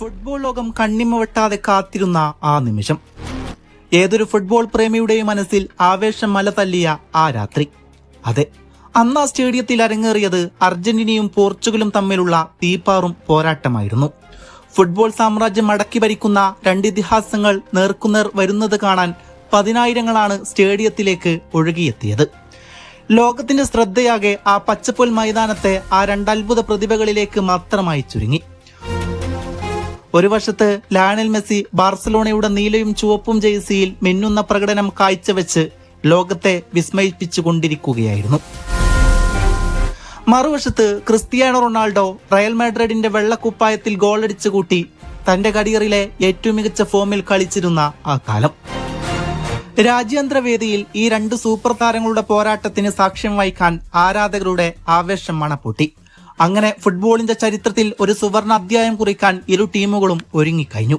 Football ലോകം കണ്ണിമ വെട്ടാതെ കാത്തിരുന്ന ആ നിമിഷം. ഏതൊരു ഫുട്ബോൾ പ്രേമിയുടെയും മനസ്സിൽ ആവേശം മല തല്ലിയ ആ രാത്രി. അതെ അന്ന് ആ സ്റ്റേഡിയത്തിൽ അരങ്ങേറിയത് അർജന്റീനയും പോർച്ചുഗലും തമ്മിലുള്ള തീപ്പാറും പോരാട്ടമായിരുന്നു. ഫുട്ബോൾ സാമ്രാജ്യം അടക്കി ഭരിക്കുന്ന രണ്ട് ഇതിഹാസങ്ങൾ നേർക്കുനേർ വരുന്നത് കാണാൻ പതിനായിരങ്ങളാണ് സ്റ്റേഡിയത്തിലേക്ക് ഒഴുകിയെത്തിയത്. ലോകത്തിന്റെ ശ്രദ്ധയാകെ ആ പച്ചപ്പൊൽ മൈതാനത്തെ ആ രണ്ടത്ഭുത പ്രതിഭകളിലേക്ക് മാത്രമായി ചുരുങ്ങി. ഒരു വശത്ത് ലയണൽ മെസ്സി ബാർസലോണയുടെ നീലയും ചുവപ്പും ജേഴ്സിയിൽ മിന്നുന്ന പ്രകടനം കാഴ്ചവെച്ച് ലോകത്തെ വിസ്മയിപ്പിച്ചുകൊണ്ടിരിക്കുകയായിരുന്നു. മറുവശത്ത് ക്രിസ്ത്യാനോ റൊണാൾഡോ റയൽ മാഡ്രിഡിന്റെ വെള്ളക്കുപ്പായത്തിൽ ഗോളടിച്ചു കൂട്ടി തന്റെ കരിയറിലെ ഏറ്റവും മികച്ച ഫോമിൽ കളിച്ചിരുന്ന ആ കാലം. രാജ്യാന്തര വേദിയിൽ ഈ രണ്ട് സൂപ്പർ താരങ്ങളുടെ പോരാട്ടത്തിന് സാക്ഷ്യം വഹിക്കാൻ ആരാധകരുടെ ആവേശം മണപ്പൊട്ടി. അങ്ങനെ ഫുട്ബോളിന്റെ ചരിത്രത്തിൽ ഒരു സുവർണ അധ്യായം കുറിക്കാൻ ഇരു ടീമുകളും ഒരുങ്ങിക്കഴിഞ്ഞു